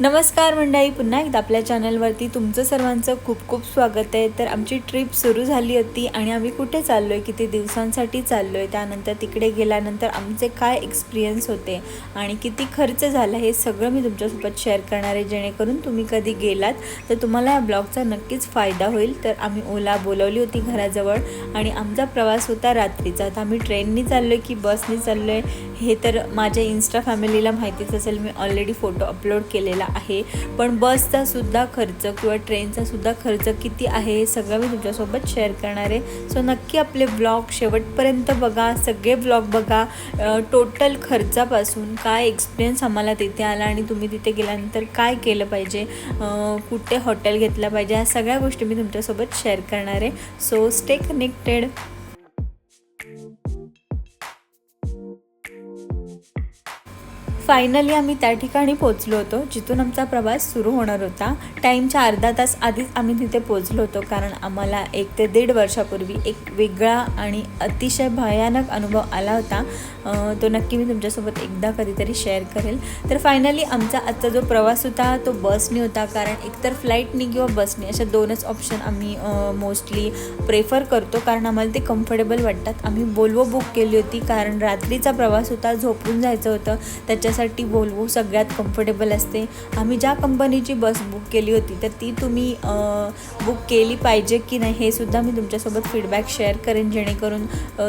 नमस्कार मंडळी पुन्हा एकदा आपल्या चॅनलवरती तुमचं सर्वांचं खूप खूप स्वागत आहे. तर आमची ट्रिप सुरू झाली होती आणि आम्ही कुठे चाललो आहे किती दिवसांसाठी चाललो आहे त्यानंतर तिकडे गेल्यानंतर आमचे काय एक्सपिरियन्स होते आणि किती खर्च झाला हे सगळं मी तुमच्यासोबत शेअर करणार आहे. जेणेकरून तुम्ही कधी गेलात तर तुम्हाला या ब्लॉगचा नक्कीच फायदा होईल. तर आम्ही ओला बोलवली होती घराजवळ आणि आमचा प्रवास होता रात्रीचा. तर आम्ही ट्रेननी चाललो आहे की बसनी चाललो आहे हे तर माझ्या इन्स्टा फॅमिलीला माहितीच असेल. मी ऑलरेडी फोटो अपलोड केलेला आहे. पण बसचा सुद्धा खर्च किंवा ट्रेनचा सुद्धा खर्च किती आहे हे सगळं मी तुमच्यासोबत शेअर करणार आहे. सो नक्की आपले ब्लॉग शेवटपर्यंत बघा. सगळे ब्लॉग बघा. टोटल खर्चापासून काय एक्सपिरियन्स आम्हाला तिथे आला आणि तुम्ही तिथे गेल्यानंतर काय केलं पाहिजे? कुठे हॉटेल घेतलं पाहिजे? ह्या सगळ्या गोष्टी मी तुमच्यासोबत शेअर करणार आहे. सो स्टे कनेक्टेड फायनली आम्ही त्या ठिकाणी पोचलो होतो जिथून आमचा प्रवास सुरू होणार होता. टाईमच्या अर्धा तास आधीच आम्ही तिथे पोचलो होतो कारण आम्हाला एक ते दीड वर्षापूर्वी एक वेगळा आणि अतिशय भयानक अनुभव आला होता. तो नक्की मी तुमच्यासोबत एकदा कधीतरी शेअर करेल. तर फायनली आमचा आजचा जो प्रवास होता तो बसने होता कारण एकतर फ्लाईटनी किंवा बसने अशा दोनच ऑप्शन आम्ही मोस्टली प्रेफर करतो कारण आम्हाला ते कम्फर्टेबल वाटतात. आम्ही बोल्वो बुक केली होती कारण रात्रीचा प्रवास होता झोपून जायचं होतं. त्याच्या त्याच्यासाठी बोल्वो सगळ्यात कम्फर्टेबल असते. आम्ही ज्या कंपनीची बस बुक केली होती तर ती तुम्ही बुक केली पाहिजे की नाही हे सुद्धा मी तुमच्यासोबत फीडबॅक शेअर करेन जेणेकरून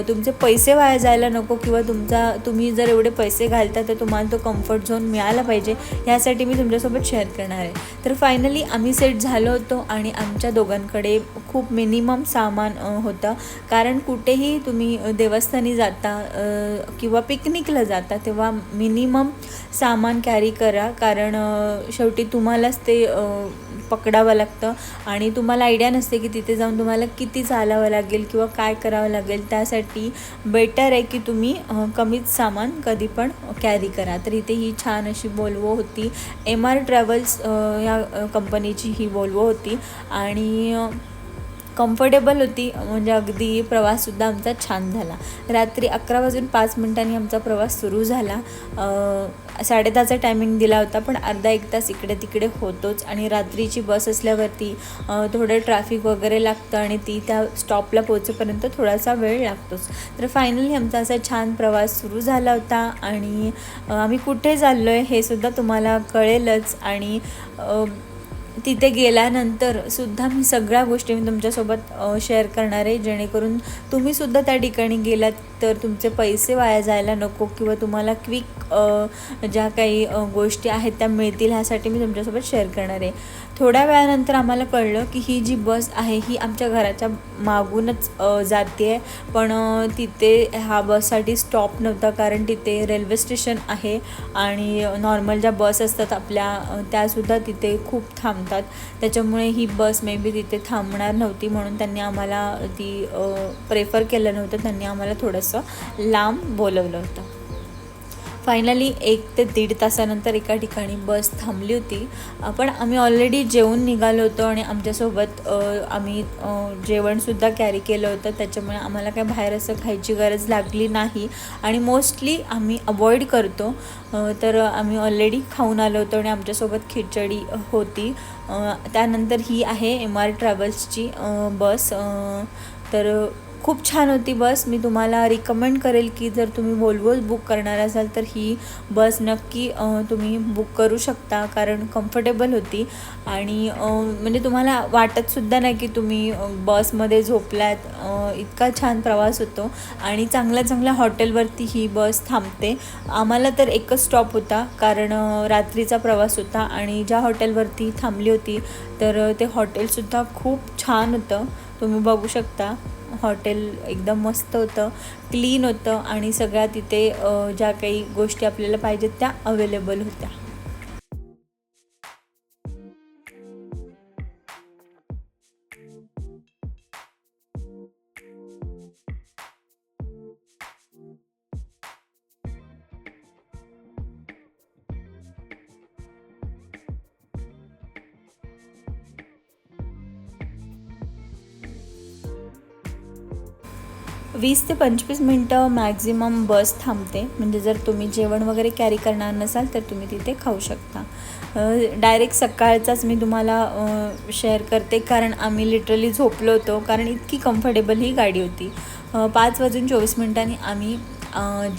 तुमचे पैसे वाया जायला नको किंवा तुमचा तुम्ही जर एवढे पैसे घालता तर तुम्हाला तो कम्फर्ट झोन मिळाला पाहिजे. ह्यासाठी मी तुमच्यासोबत शेअर करणार आहे. तर फायनली आम्ही सेट झालो होतो आणि आमच्या दोघांकडे खूप मिनिमम सामान होतं. कारण कुठेही तुम्ही देवस्थानी जाता किंवा पिकनिकला जाता तेव्हा मिनिमम सामान कॅरी करा. कारण शेवटी तुम्हालाच ते पकडावं लागतं. आणि तुम्हाला आयडिया नसते की तिथे जाऊन तुम्हाला किती चालावं लागेल किंवा काय करावं लागेल. त्यासाठी बेटर आहे की तुम्ही कमीच सामान कधी पण कॅरी करा. तर इथे ही छान अशी बोल्वो होती. एम आर ट्रॅव्हल्स या कंपनीची ही बोल्वो होती. आणि कम्फर्टेबल होती. म्हणजे अगदी प्रवाससुद्धा आमचा छान झाला. रात्री अकरा वाजून पाच मिनिटांनी आमचा प्रवास सुरू झाला. साडेदहाचा टायमिंग दिला होता पण अर्धा एक तास इकडे तिकडे होतोच. आणि रात्रीची बस असल्यावरती थोडं ट्रॅफिक वगैरे लागतं आणि ती त्या स्टॉपला पोहोचेपर्यंत थोडासा वेळ लागतोच. तर फायनली आमचा असा छान प्रवास सुरू झाला होता. आणि आम्ही कुठे चाललो आहे हे सुद्धा तुम्हाला कळेलच. आणि तिथे गेल्यानंतर सुद्धा मी सगळ्या गोष्टी मी तुमच्यासोबत शेअर करणार आहे. जेणेकरून तुम्ही सुद्धा त्या ठिकाणी गेलात तर तुमचे पैसे वाया जायला नको किंवा तुम्हाला क्विक ज्या काही गोष्टी आहेत त्या मिळतील ह्यासाठी मी तुमच्यासोबत शेअर करणार आहे. थोड्या वेळानंतर आम्हाला कळलं की ही जी बस आहे ही आमच्या घराच्या मागूनच जाते आहे पण तिथे ह्या बससाठी स्टॉप नव्हता कारण तिथे रेल्वे स्टेशन आहे आणि नॉर्मल ज्या बस असतात आपल्या त्यासुद्धा तिथे खूप थांबतात. त्याच्यामुळे ही बस मे बी तिथे थांबणार नव्हती म्हणून त्यांनी आम्हाला ती प्रेफर केलं नव्हतं. त्यांनी आम्हाला थोडंसं लांब बोलवलं होतं. फायनली एक ते दीड तासानंतर एका ठिकाणी बस थांबली होती. पण आम्ही ऑलरेडी जेवून निघालो होतो आणि आमच्यासोबत आम्ही जेवणसुद्धा कॅरी केलं होतं. त्याच्यामुळे आम्हाला काय बाहेर असं खायची गरज लागली नाही. आणि मोस्टली आम्ही अवॉइड करतो. तर आम्ही ऑलरेडी खाऊन आलो होतो आणि आमच्यासोबत खिचडी होती. त्यानंतर ही आहे एम आर ट्रॅव्हल्सची बस. तर खूप छान होती बस. मी तुम्हाला रिकमेंड करेल की जर तुम्ही वोल्वोज बुक करणार असाल तर ही बस नक्की तुम्ही बुक करू शकता कारण कम्फर्टेबल होती. आणि म्हणजे तुम्हाला वाटतसुद्धा नाही की तुम्ही बसमध्ये झोपलात. इतका छान प्रवास होतो आणि चांगल्या चांगल्या हॉटेलवरती ही बस थांबते. आम्हाला तर एकच स्टॉप होता कारण रात्रीचा प्रवास होता आणि ज्या हॉटेलवरती थांबली होती तर ते हॉटेलसुद्धा खूप छान होतं. तुम्ही बघू शकता. हॉटेल एकदम मस्त होतं क्लीन होतं आणि सगळ्या तिथे ज्या काही गोष्टी आपल्याला पाहिजेत त्या अवेलेबल होत्या. वीस ते पंचवीस मिनटं मॅक्झिमम बस थांबते. म्हणजे जर तुम्ही जेवण वगैरे कॅरी करणार नसाल तर तुम्ही तिथे खाऊ शकता. डायरेक्ट सकाळचाच मी तुम्हाला शेअर करते. कारण आम्ही लिटरली झोपलो होतो. कारण इतकी कम्फर्टेबल ही गाडी होती. पाच वाजून चोवीस मिनिटांनी आम्ही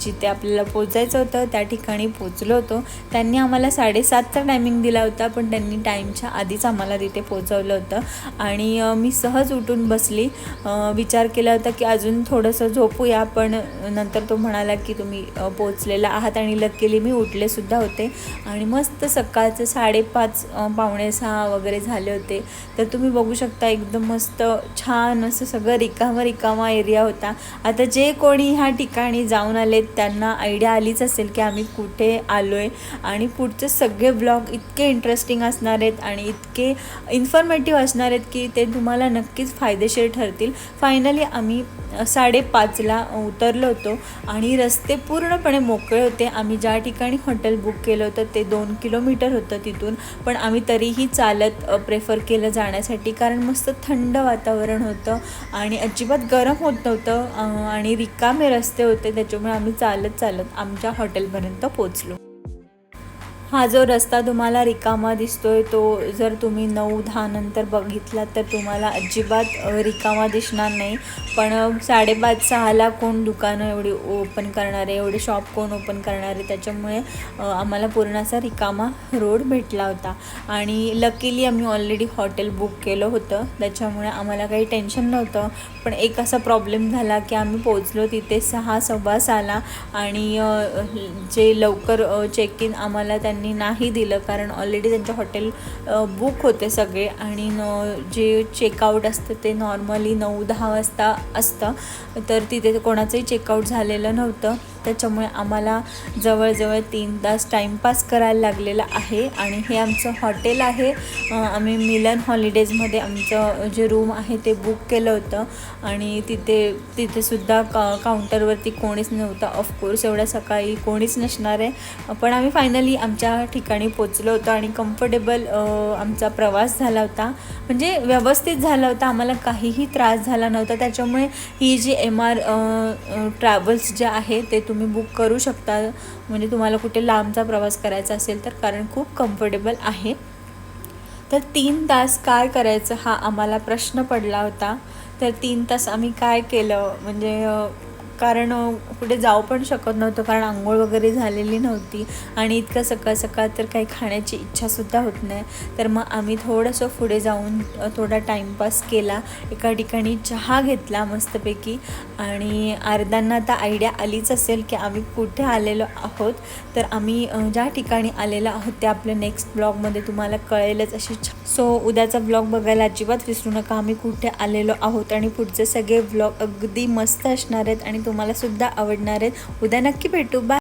जिथे आपल्याला पोचायचं होतं त्या ठिकाणी पोचलो होतो. त्यांनी आम्हाला साडेसातचा टायमिंग दिला होता पण त्यांनी टाईमच्या आधीच आम्हाला तिथे पोचवलं होतं. आणि मी सहज उठून बसली. विचार केला होता की अजून थोडंसं झोपूया पण नंतर तो म्हणाला की तुम्ही पोचलेला आहात आणि लकीली मी उठलेसुद्धा होते. आणि मस्त सकाळचं साडेपाच अ, पावणे सहा वगैरे झाले होते. तर तुम्ही बघू शकता एकदम मस्त छान असं सगळं रिकामा रिकामा एरिया होता. आता जे कोणी ह्या ठिकाणी जा जाऊन आलेत त्यांना आयडिया आलीच असेल की आम्ही कुठे आलो आहे आणि पुढचे सगळे ब्लॉग इतके इंटरेस्टिंग असणार आहेत आणि इतके इन्फॉर्मेटिव्ह असणार आहेत की ते तुम्हाला नक्कीच फायदेशीर ठरतील. फायनली आम्ही साडेपाचला उतरलो होतो आणि रस्ते पूर्णपणे मोकळे होते. आम्ही ज्या ठिकाणी हॉटेल बुक केलं होतं ते दोन किलोमीटर होतं तिथून. पण आम्ही तरीही चालत प्रेफर केलं जाण्यासाठी कारण मस्त थंड वातावरण होतं आणि अजिबात गरम होत नव्हतं आणि रिकामे रस्ते होते. त्याच्यामुळे आम्ही चालत चालत आमच्या हॉटेलपर्यंत पोचलो हा जो रस्ता तुम्हाला रिकामा दिसतोय तो जर तुम्ही नऊ दहा नंतर बघितला तर तुम्हाला अजिबात रिकामा दिसणार नाही. पण साडेपाच सहाला कोण दुकानं एवढी ओपन करणारे एवढे शॉप कोण ओपन करणारे? त्याच्यामुळे आम्हाला पूर्ण असा रिकामा रोड भेटला होता. आणि लकीली आम्ही ऑलरेडी हॉटेल बुक केलं होतं. त्याच्यामुळे आम्हाला काही टेन्शन नव्हतं. पण एक असा प्रॉब्लेम झाला की आम्ही पोचलो तिथे सहा सव्वा सहाला आणि जे लवकर चेक इन आम्हाला त्यांनी नाही दिलं कारण ऑलरेडी त्यांचे हॉटेल बुक होते सगळे आणि न जे चेकआउट असतं ते नॉर्मली नऊ दहा वाजता असतं. तर तिथे कोणाचंही चेकआउट झालेलं नव्हतं. त्याच्यामुळे आम्हाला जवळजवळ तीन तास टाईमपास करायला लागलेला आहे आणि हे आमचं हॉटेल आहे. आम्ही मिलन हॉलिडेजमध्ये आमचं जे रूम आहे ते बुक केलं होतं आणि तिथे तिथेसुद्धा का काउंटरवरती कोणीच नव्हतं. ऑफकोर्स एवढ्या सकाळी कोणीच नसणार आहे. पण आम्ही फायनली आमच्या ठिकाणी पोचलो होतो आणि कम्फर्टेबल आमचा प्रवास झाला होता. म्हणजे व्यवस्थित झाला होता. आम्हाला काहीही त्रास झाला नव्हता. त्याच्यामुळे ही जी एम आर ट्रॅव्हल्स जे आहे ते तुम्ही तुम्ही बुक करू शकता. म्हणजे तुम्हाला कुठे लांबचा प्रवास करायचा असेल तर कारण खूप कम्फर्टेबल आहे. तर तीन तास काय करायचं हा आम्हाला प्रश्न पडला होता. तर तीन तास आम्ही काय केलं? म्हणजे कारण कुठे जाऊ पण शकत नव्हतं कारण आंघोळ वगैरे झालेली नव्हती आणि इतकं सकाळ सकाळ तर काही खाण्याची इच्छासुद्धा होत नाही. तर मग आम्ही थोडंसं पुढे जाऊन थोडा टाईमपास केला. एका ठिकाणी चहा घेतला मस्तपैकी आणि अर्ध्यांना आता आयडिया आलीच असेल की आम्ही कुठे आलेलो आहोत. तर आम्ही ज्या ठिकाणी आलेलो आहोत ते आपल्या नेक्स्ट ब्लॉगमध्ये तुम्हाला कळेलच अशी सो उद्याचा ब्लॉग बघायला अजिबात विसरू नका. आम्ही कुठे आलेलो आहोत आणि पुढचे सगळे ब्लॉग अगदी मस्त असणार आहेत आणि तुम्हाला सुद्धा आवडणार आहेत. उद्या नक्की भेटू. बाय